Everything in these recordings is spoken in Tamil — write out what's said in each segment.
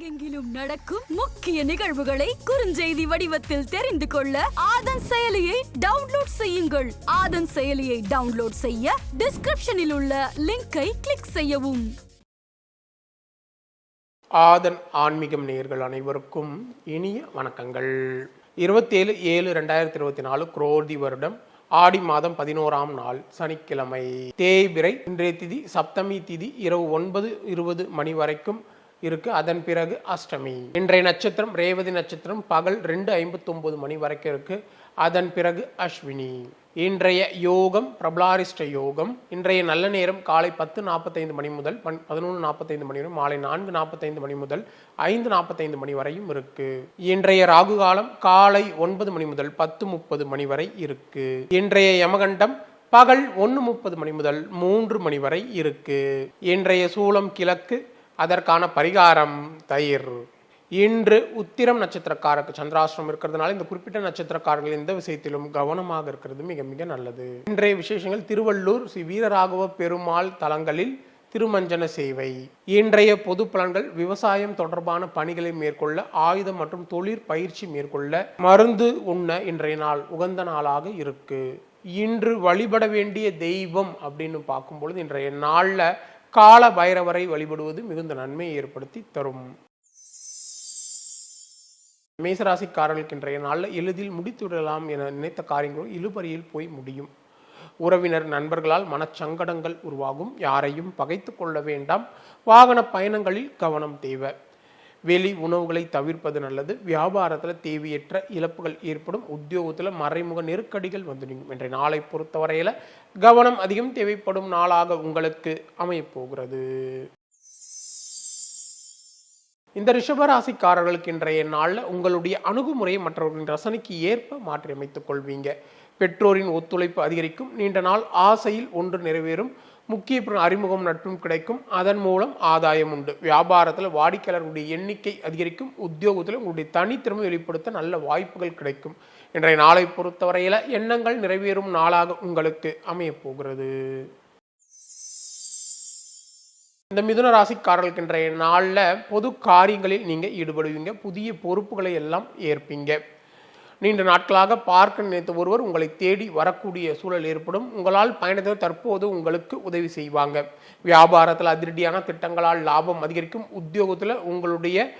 உலகெங்கிலும் நடக்கும் முக்கிய நிகழ்வுகளை குறுஞ்செய்தி வடிவத்தில் தெரிந்து கொள்ள ஆதன் செயலியை டவுன்லோட் செய்யுங்கள். ஆதன் செயலியை டவுன்லோட் செய்ய டிஸ்கிரிப்ஷனில் உள்ள லிங்கை கிளிக் செய்யவும். ஆதன் ஆன்மீகம் நேயர்கள் அனைவருக்கும் இனிய வணக்கங்கள். இருபத்தேழு ஏழு ரெண்டாயிரத்தி இருபத்தி நாலு குரோதி வருடம் ஆடி மாதம் பதினோராம் நாள் சனிக்கிழமை. தேய்பிரை இன்றைய திதி சப்தமி திதி இரவு ஒன்பது இருபது மணி வரைக்கும் இருக்கு. அதன் பிறகு அஷ்டமி. இன்றைய நட்சத்திரம் ரேவதி நட்சத்திரம் பகல் ரெண்டு ஐம்பத்தொம்போது மணி வரைக்கும் இருக்கு. அதன் பிறகு அஸ்வினி. இன்றைய யோகம் பிரபலாரிஷ்ட யோகம். இன்றைய நல்ல நேரம் காலை பத்து நாற்பத்தைந்து மணி முதல் பன்- பதினொன்று நாற்பத்தைந்து மணி வரை மாலை நான்கு நாற்பத்தைந்து மணி முதல் ஐந்து நாற்பத்தைந்து மணி வரையும் இருக்கு. இன்றைய ராகு காலம் காலை ஒன்பது மணி முதல் பத்து முப்பது மணி வரை இருக்கு. இன்றைய யமகண்டம் பகல் ஒன்று முப்பது மணி முதல் மூன்று மணி வரை இருக்கு. இன்றைய சூலம் கிழக்கு அதற்கான பரிகாரம் தயிர். இன்று உத்திரம் நட்சத்திரக்காரருக்கு சந்திராசிரம் இருக்கிறதுனால இந்த குறிப்பிட்ட நட்சத்திரக்காரர்கள் எந்த விஷயத்திலும் கவனமாக இருக்கிறது மிக மிக நல்லது. இன்றைய விசேஷங்கள் திருவள்ளூர் ஸ்ரீ வீரராகவ பெருமாள் தலங்களில் திருமஞ்சன சேவை. இன்றைய பொது பலன்கள் விவசாயம் தொடர்பான பணிகளை மேற்கொள்ள ஆயுதம் மற்றும் தொழிற் பயிற்சி மேற்கொள்ள மருந்து உண்ண இன்றைய நாள் உகந்த நாளாக இருக்கு. இன்று வழிபட வேண்டிய தெய்வம் அப்படின்னு பார்க்கும்பொழுது இன்றைய நாள்ல கால பைரவரை வழிபடுவது மிகுந்த நன்மையை ஏற்படுத்தி தரும். மேசராசிக்காரர்களுக்கு இன்றைய நாளில் எளிதில் முடித்துவிடலாம் என நினைத்த காரியங்களும் இழுபறியில் போய் முடியும். உறவினர் நண்பர்களால் மனச்சங்கடங்கள் உருவாகும். யாரையும் பகைத்து கொள்ள வேண்டாம். வாகன பயணங்களில் கவனம் தேவை. வெளி உணவுகளை தவிர்ப்பது நல்லது. வியாபாரத்தில் தேவையற்ற இழப்புகள் ஏற்படும். உத்தியோகத்தில் மறைமுக நெருக்கடிகள் வந்து நீங்கும் இன்றைய நாளை பொறுத்தவரையில் கவனம் அதிகம் தேவைப்படும் நாளாக உங்களுக்கு அமையப்போகிறது. இந்த ரிஷபராசிக்காரர்களுக்கு இன்றைய நாளில் உங்களுடைய அணுகுமுறையை மற்றவர்களின் ரசனைக்கு ஏற்ப மாற்றியமைத்துக் கொள்வீங்க. பெற்றோரின் ஒத்துழைப்பு அதிகரிக்கும். நீண்ட நாள் ஆசையில் ஒன்று நிறைவேறும். முக்கிய அறிமுகம் நட்பும் கிடைக்கும். அதன் மூலம் ஆதாயம் உண்டு. வியாபாரத்தில் வாடிக்கையாளர்களுடைய எண்ணிக்கை அதிகரிக்கும். உத்தியோகத்தில் உங்களுடைய தனித்திறமை வெளிப்படுத்த நல்ல வாய்ப்புகள் கிடைக்கும். இன்றைய நாளை பொறுத்தவரையில் எண்ணங்கள் நிறைவேறும் நாளாக உங்களுக்கு அமையப்போகிறது இந்த மிதுன ராசிக்காரர்களுக்கு இன்றைய நாளில் பொது காரியங்களில் நீங்கள் ஈடுபடுவீங்க. புதிய பொறுப்புகளை எல்லாம் ஏற்பீங்க. நீண்ட நாட்களாக பார்க்க நினைத்த ஒருவர் உங்களை தேடி வரக்கூடிய சூழல் ஏற்படும். உங்களால் பயணத்தை தற்போது உங்களுக்கு உதவி செய்வாங்க. வியாபாரத்தில் அதிரடியான திட்டங்களால் லாபம் அதிகரிக்கும். உத்தியோகத்தில் உங்களுடைய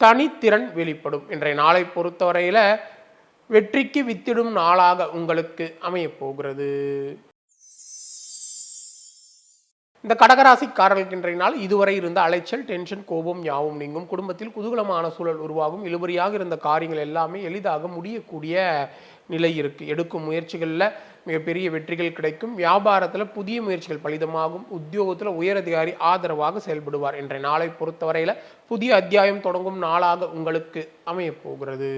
தனித்திறன் வெளிப்படும். இன்றைய நாளை பொறுத்தவரையில் வெற்றிக்கு வித்திடும் நாளாக உங்களுக்கு அமையப் போகிறது. இந்த கடகராசிக்காரர்களுக்கு இன்றைய நாள் இதுவரை இருந்த அலைச்சல் டென்ஷன் கோபம் யாவும் நீங்கும். குடும்பத்தில் குதூகலமான சூழல் உருவாகும். இழுபறியாக இருந்த காரியங்கள் எல்லாமே எளிதாக முடியக்கூடிய நிலை இருக்குது எடுக்கும் முயற்சிகளில் மிகப்பெரிய வெற்றிகள் கிடைக்கும். வியாபாரத்தில் புதிய முயற்சிகள் பலிதமாகும். உத்தியோகத்தில் உயரதிகாரி ஆதரவாக செயல்படுவார் என்ற நாளை பொறுத்தவரையில் புதிய அத்தியாயம் தொடங்கும் நாளாக உங்களுக்கு அமையப் போகிறது.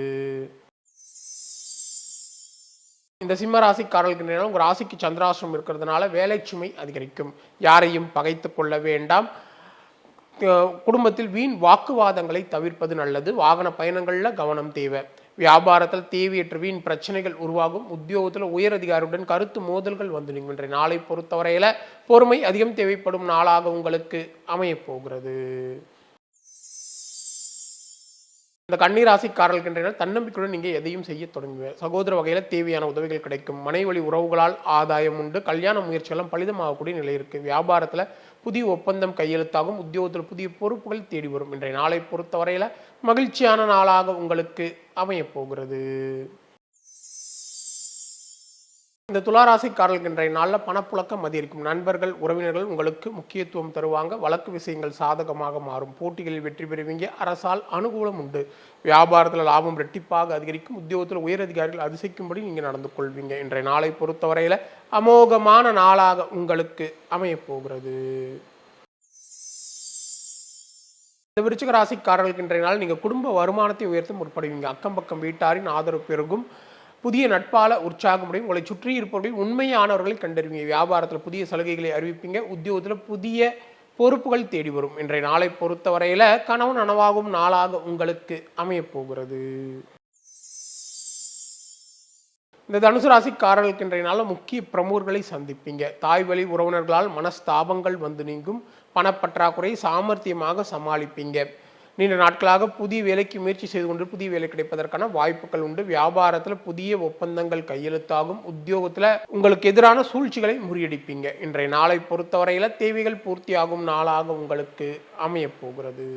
இந்த சிம்ம ராசிக்காரர்களுக்கு நேரம் உங்கள் ராசிக்கு சந்திராசிரம் இருக்கிறதுனால வேலை சுமை அதிகரிக்கும். யாரையும் பகைத்து கொள்ள வேண்டாம். குடும்பத்தில் வீண் வாக்குவாதங்களை தவிர்ப்பது நல்லது. வாகன பயணங்களில் கவனம் தேவை. வியாபாரத்தில் தேவையற்ற வீண் பிரச்சனைகள் உருவாகும். உத்தியோகத்தில் உயர் அதிகாரியுடன் கருத்து மோதல்கள் வந்து நீங்கும் நாளை பொறுத்தவரையில் பொறுமை அதிகம் தேவைப்படும் நாளாக உங்களுக்கு அமையப்போகிறது இந்த கண்ணீராசிக்காரர்கள் தன்னம்பிக்கையுடன் நீங்கள் எதையும் செய்ய தொடங்குவீங்க. சகோதர வகையில் தேவையான உதவிகள் கிடைக்கும். மனை வழி உறவுகளால் ஆதாயம் உண்டு. கல்யாண முயற்சிகளும் பலிதமாகக்கூடிய நிலை இருக்கு. வியாபாரத்தில் புதிய ஒப்பந்தம் கையெழுத்தாகும். உத்தியோகத்தில் புதிய பொறுப்புகள் தேடி வரும். இன்றைய நாளை பொறுத்தவரையில் மகிழ்ச்சியான நாளாக உங்களுக்கு அமையப் போகிறது. இந்த துளாராசிக்காரர்களுக்கு இன்றைய நாளில் பணப்புழக்கம் அதிகரிக்கும். நண்பர்கள் உறவினர்கள் உங்களுக்கு முக்கியத்துவம் தருவாங்க. வழக்கு விஷயங்கள் சாதகமாக மாறும். போட்டிகளில் வெற்றி பெறுவீங்க. அரசால் அனுகூலம் உண்டு. வியாபாரத்தில் லாபம் ரெட்டிப்பாக அதிகரிக்கும். உத்தியோகத்தில் உயரதிகாரிகள் அதிசயிக்கும்படி நீங்கள் நடந்து கொள்வீங்க. இன்றைய நாளை பொறுத்தவரையில் அமோகமான நாளாக உங்களுக்கு அமையப்போகிறது இந்த விருச்சிக ராசிக்காரர்களுக்கு இன்றைய நாள் நீங்கள் குடும்ப வருமானத்தை உயர்த்த முற்படுவீங்க. அக்கம் பக்கம் வீட்டாரின் ஆதரவு பெருகும். புதிய நட்பால உற்சாகமுடையும் உங்களை சுற்றி இருப்பவர்கள் உண்மையானவர்களை கண்டறிவீங்க. வியாபாரத்தில் புதிய சலுகைகளை அறிவிப்பீங்க. உத்தியோகத்தில் புதிய பொறுப்புகள் தேடி வரும். இன்றைய நாளை பொறுத்தவரையில் கனவு நனவாகும் நாளாக உங்களுக்கு அமையப்போகிறது இந்த தனுசு ராசிக்காரர்களுக்கு இன்றைய நாளில் முக்கிய பிரமுகர்களை சந்திப்பீங்க. தாய் வழி உறவினர்களால் மனஸ்தாபங்கள் வந்து நீங்கும். பணப்பற்றாக்குறை சாமர்த்தியமாக சமாளிப்பீங்க. நீண்ட நாட்களாக புதிய வேலைக்கு முயற்சி செய்து கொண்டு புதிய வேலை கிடைப்பதற்கான வாய்ப்புகள் உண்டு. வியாபாரத்தில் புதிய ஒப்பந்தங்கள் கையெழுத்தாகும். உத்தியோகத்தில் உங்களுக்கு எதிரான சூழ்ச்சிகளை முறியடிப்பீங்க. இன்றைய நாளை பொறுத்தவரையில் தேவைகள் பூர்த்தியாகும் நாளாக உங்களுக்கு அமையப்போகிறது.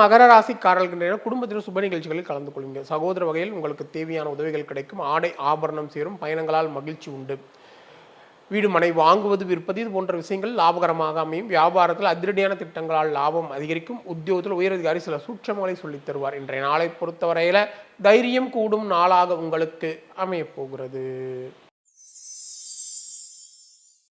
மகர ராசிக்காரர்கள் நேரம் சுப நிகழ்ச்சிகளில் கலந்து கொள்ளுங்க சகோதர வகையில் உங்களுக்கு தேவையான உதவிகள் கிடைக்கும். ஆடை ஆபரணம் சேரும். பயணங்களால் மகிழ்ச்சி உண்டு. வீடு மனை வாங்குவது விற்பது இது போன்ற விஷயங்கள் லாபகரமாக அமையும். வியாபாரத்தில் அதிரடியான திட்டங்களால் லாபம் அதிகரிக்கும். உத்தியோகத்தில் உயரதிகாரி சில சூட்சமங்களை சொல்லித் தருவார். இன்றைய நாளை பொறுத்தவரையில தைரியம் கூடும் நாளாக உங்களுக்கு அமையப்போகிறது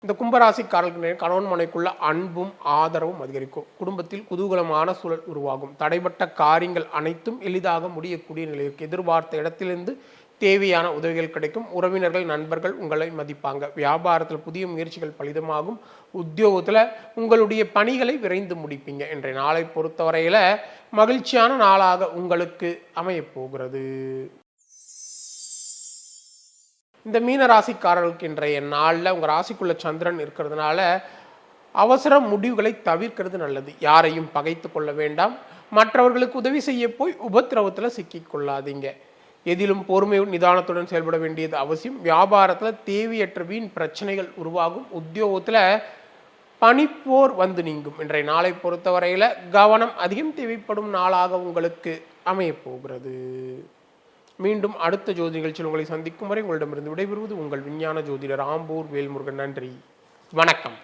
இந்த கும்பராசிக்காரர்களுக்கு கணவன் மனைக்குள்ள அன்பும் ஆதரவும் அதிகரிக்கும். குடும்பத்தில் குதூகலமான சூழல் உருவாகும். தடைப்பட்ட காரியங்கள் அனைத்தும் எளிதாக முடியக்கூடிய நிலைக்கு எதிர்பார்த்த இடத்திலிருந்து தேவையான உதவிகள் கிடைக்கும். உறவினர்கள் நண்பர்கள் உங்களை மதிப்பாங்க. வியாபாரத்தில் புதிய முயற்சிகள் பலிதமாகும். உத்தியோகத்தில் உங்களுடைய பணிகளை விரைந்து முடிப்பீங்க. இன்றைய நாளை பொறுத்தவரையில் மகிழ்ச்சியான நாளாக உங்களுக்கு அமையப்போகிறது. இந்த மீன ராசிக்காரர்களுக்கு இன்றைய நாளில் உங்கள் ராசிக்குள்ள சந்திரன் இருக்கிறதுனால அவசர முடிவுகளை தவிர்க்கிறது நல்லது. யாரையும் பகைத்து கொள்ள வேண்டாம். மற்றவர்களுக்கு உதவி செய்ய போய் உபத்திரவத்தில் சிக்கிக்கொள்ளாதீங்க கொள்ளாதீங்க. எதிலும் பொறுமை நிதானத்துடன் செயல்பட வேண்டியது அவசியம். வியாபாரத்தில் தேவையற்ற வீண் பிரச்சனைகள் உருவாகும். உத்தியோகத்தில் பனிப்போர் வந்து நீங்கும். இன்றைய நாளை பொறுத்தவரையில் கவனம் அதிகம் தேவைப்படும் நாளாக உங்களுக்கு அமையப்போகிறது மீண்டும் அடுத்த ஜோதி நிகழ்ச்சியில் உங்களை சந்திக்கும் வரை உங்களிடமிருந்து விடைபெறுவது உங்கள் விஞ்ஞான ஜோதிடர் ஆம்பூர் வேல்முருகன். நன்றி. வணக்கம்.